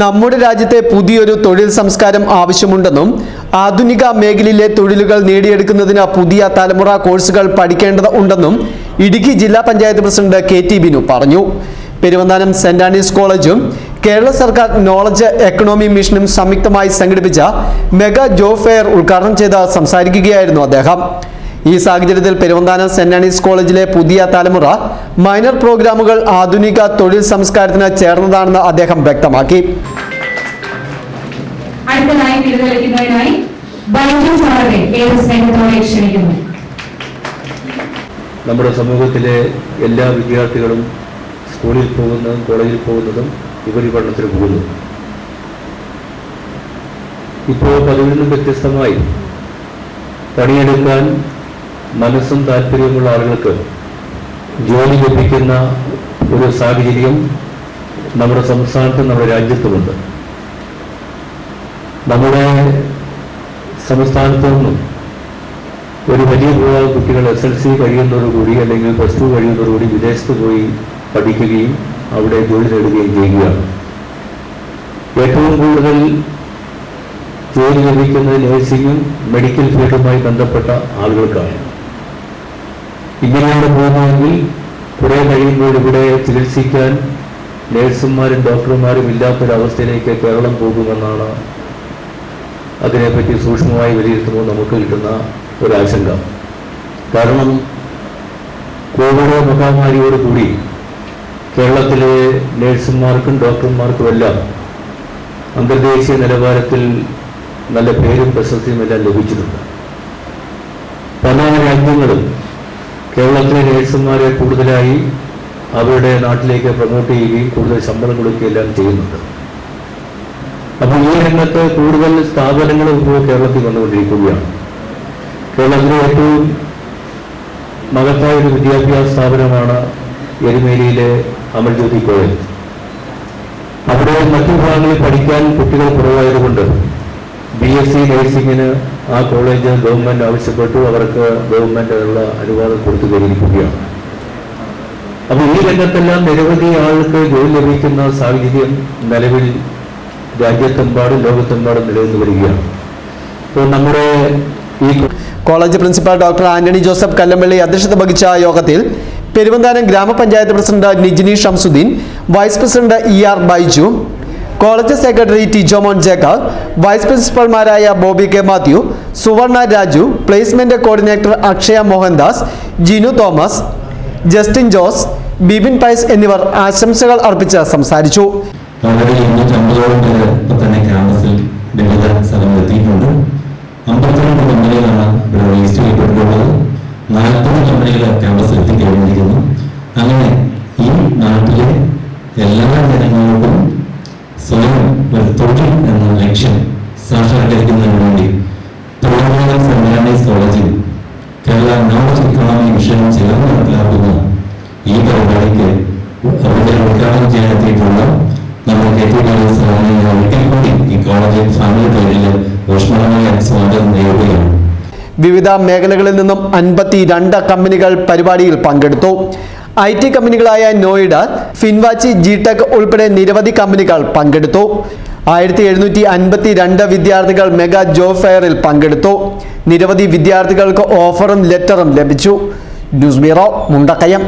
നമ്മുടെ രാജ്യത്തെ പുതിയൊരു തൊഴിൽ സംസ്കാരം ആവശ്യമുണ്ടെന്നും ആധുനിക മേഖലയിലെ തൊഴിലുകൾ നേടിയെടുക്കുന്നതിന് പുതിയ തലമുറ കോഴ്സുകൾ പഠിക്കേണ്ടത് ഉണ്ടെന്നും ഇടുക്കി ജില്ലാ panchayat president K T Binu പറഞ്ഞു. പെരുവന്താനം സെന്റ് ആൻഡ്രീസ് കോളേജും കേരള സർക്കാർ നോളജ് എക്കണോമി മിഷനും സംയുക്തമായി സംഘടിപ്പിച്ച മെഗാ ജോബ് ഫെയർ ഉദ്ഘാടനം ചെയ്ത് സംസാരിക്കുകയായിരുന്നു അദ്ദേഹം. ഈ സാഹചര്യത്തിൽ പെരുവന്താനം സെന്റ് ആൻഡ്രീസ് കോളേജിലെ പുതിയ തലമുറ മൈനർ പ്രോഗ്രാമുകൾ ആധുനിക തൊഴിൽ സംസ്കാരത്തിന് ചേർന്നതാണെന്ന് അദ്ദേഹം വ്യക്തമാക്കി. അടുത്തതായി തിരുവലിക്കുന്നതിനായി ബൈജു സാറിനെ ഏത് സ്നേഹത്തോടെ ക്ഷണിക്കുന്നു? നമ്മുടെ സമൂഹത്തിലെ എല്ലാ വിദ്യാർത്ഥികളും സ്കൂളിൽ പോകുന്നതും കോളേജിൽ പോകുന്നതും ഉപരിപഠനത്തിന് പോകുന്നു. ഇപ്പോൾ പതിവിൽ നിന്നും വ്യത്യസ്തമായി പണിയെടുക്കാൻ മനസ്സും താല്പര്യവുമുള്ള ആളുകൾക്ക് ജോലി ലഭിക്കുന്ന ഒരു സാഹചര്യം നമ്മുടെ സംസ്ഥാനത്തും നമ്മുടെ രാജ്യത്തുമുണ്ട്. നമ്മുടെ സംസ്ഥാനത്തു നിന്നും ഒരു വലിയ വിഭാഗം കുട്ടികൾ എസ് എൽ സി കഴിയുന്നതോടുകൂടി അല്ലെങ്കിൽ പ്ലസ് ടു കഴിയുന്നതോടുകൂടി വിദേശത്ത് പോയി പഠിക്കുകയും അവിടെ ജോലി നേടുകയും ചെയ്യുകയാണ്. ഏറ്റവും കൂടുതൽ ജോലി ലഭിക്കുന്നത് നേഴ്സിങ്ങും മെഡിക്കൽ ഫീൽഡുമായി ബന്ധപ്പെട്ട ആളുകൾക്കാണ്. ഇങ്ങനെയാണ് പോകുന്നതെങ്കിൽ കുറെ കഴിയുമ്പോൾ ഇവിടെ ചികിത്സിക്കാൻ നേഴ്സുമാരും ഡോക്ടർമാരും ഇല്ലാത്തൊരവസ്ഥയിലേക്ക് കേരളം പോകുമെന്നാണ് അതിനെപ്പറ്റി സൂക്ഷ്മമായി വിലയിരുത്തുമ്പോൾ നമുക്ക് കിട്ടുന്ന ഒരാശങ്ക. കാരണം കോവിഡ് മഹാമാരിയോടുകൂടി കേരളത്തിലെ നേഴ്സുമാർക്കും ഡോക്ടർമാർക്കും എല്ലാം അന്തർദേശീയ നിലവാരത്തിൽ നല്ല പേരും പ്രശസ്തിയും എല്ലാം ലഭിച്ചിട്ടുണ്ട്. പല രാജ്യങ്ങളും കേരളത്തിലെ നേഴ്സുമാരെ കൂടുതലായി അവരുടെ നാട്ടിലേക്ക് പ്രൊമോട്ട് ചെയ്യുകയും കൂടുതൽ ശമ്പളം കൊടുക്കുകയും എല്ലാം ചെയ്യുന്നുണ്ട്. അപ്പോൾ ഈ രംഗത്ത് കൂടുതൽ സ്ഥാപനങ്ങൾ ഇപ്പോൾ കേരളത്തിൽ വന്നുകൊണ്ടിരിക്കുകയാണ്. കേരളത്തിലെ ഏറ്റവും മഹത്തായ ഒരു വിദ്യാഭ്യാസ സ്ഥാപനമാണ് എരുമേലിയിലെ അമൽജ്യോതി കോളേജ്. അവിടെ മറ്റു ഭാഗങ്ങളിൽ പഠിക്കാൻ കുട്ടികൾ കുറവായതുകൊണ്ട് ബി എസ് സി നഴ്സിംഗിന് ആ കോളേജ് ഗവൺമെന്റ് ആവശ്യപ്പെട്ടു അവർക്ക് ഗവൺമെന്റ് ഉള്ള അനുവാദം കൊടുത്തു കഴിഞ്ഞിരിക്കുകയാണ് അപ്പോൾ ഈ രംഗത്തെല്ലാം നിരവധി ആൾക്ക് ജോലി ലഭിക്കുന്ന സാഹചര്യം നിലവിൽ രാജ്യത്തെമ്പാടും ലോകത്തെമ്പാടും നിലനിന്ന് വരികയാണ്. ഇപ്പോൾ നമ്മുടെ ഈ college principal doctor Antony Joseph Kallampally അധ്യക്ഷത വഹിച്ച യോഗത്തിൽ പെരുവന്താനം ഗ്രാമപഞ്ചായത്ത് president Nijini Shamsuddin vice president E R Baiju college secretary T Jomon Jacob vice പ്രിൻസിപ്പൽമാരായ Bobby K Mathew Suvarna Raju placement coordinator Akshaya Mohandas Jinu Thomas Justin Jose Bibin Pais എന്നിവർ ആശംസകൾ അർപ്പിച്ച് സംസാരിച്ചു. അങ്ങനെ ഈ നാട്ടിലെ എല്ലാ ജനങ്ങൾക്കും സെമിനാരീസ് കോളേജിൽ കേരള നോളജ് ഇക്കണോമി മിഷൻ ചേർന്ന് നടപ്പിലാക്കുന്ന ഈ പരിപാടിക്ക് അവരുടെ ഉദ്ഘാടനം ചെയ്യാനെത്തിയിട്ടുള്ള നമ്മുടെ കെ ഈ കോളേജിൽ ഫാമിലി പേരിൽ ഊഷ്മളമായ സ്വാഗതം നേടുകയാണ് വിവിധ മേഖലകളിൽ നിന്നും അൻപത്തി രണ്ട് കമ്പനികൾ പരിപാടിയിൽ പങ്കെടുത്തു. ഐ ടി കമ്പനികളായ നോയിഡ ഫിൻവാച്ചി ജി ടെക് ഉൾപ്പെടെ നിരവധി കമ്പനികൾ പങ്കെടുത്തു. ആയിരത്തി എഴുന്നൂറ്റി അൻപത്തി രണ്ട് വിദ്യാർത്ഥികൾ മെഗാ ജോബ് ഫെയറിൽ പങ്കെടുത്തു. നിരവധി വിദ്യാർത്ഥികൾക്ക് ഓഫറും ലെറ്ററും ലഭിച്ചു. News bureau Mundakkayam.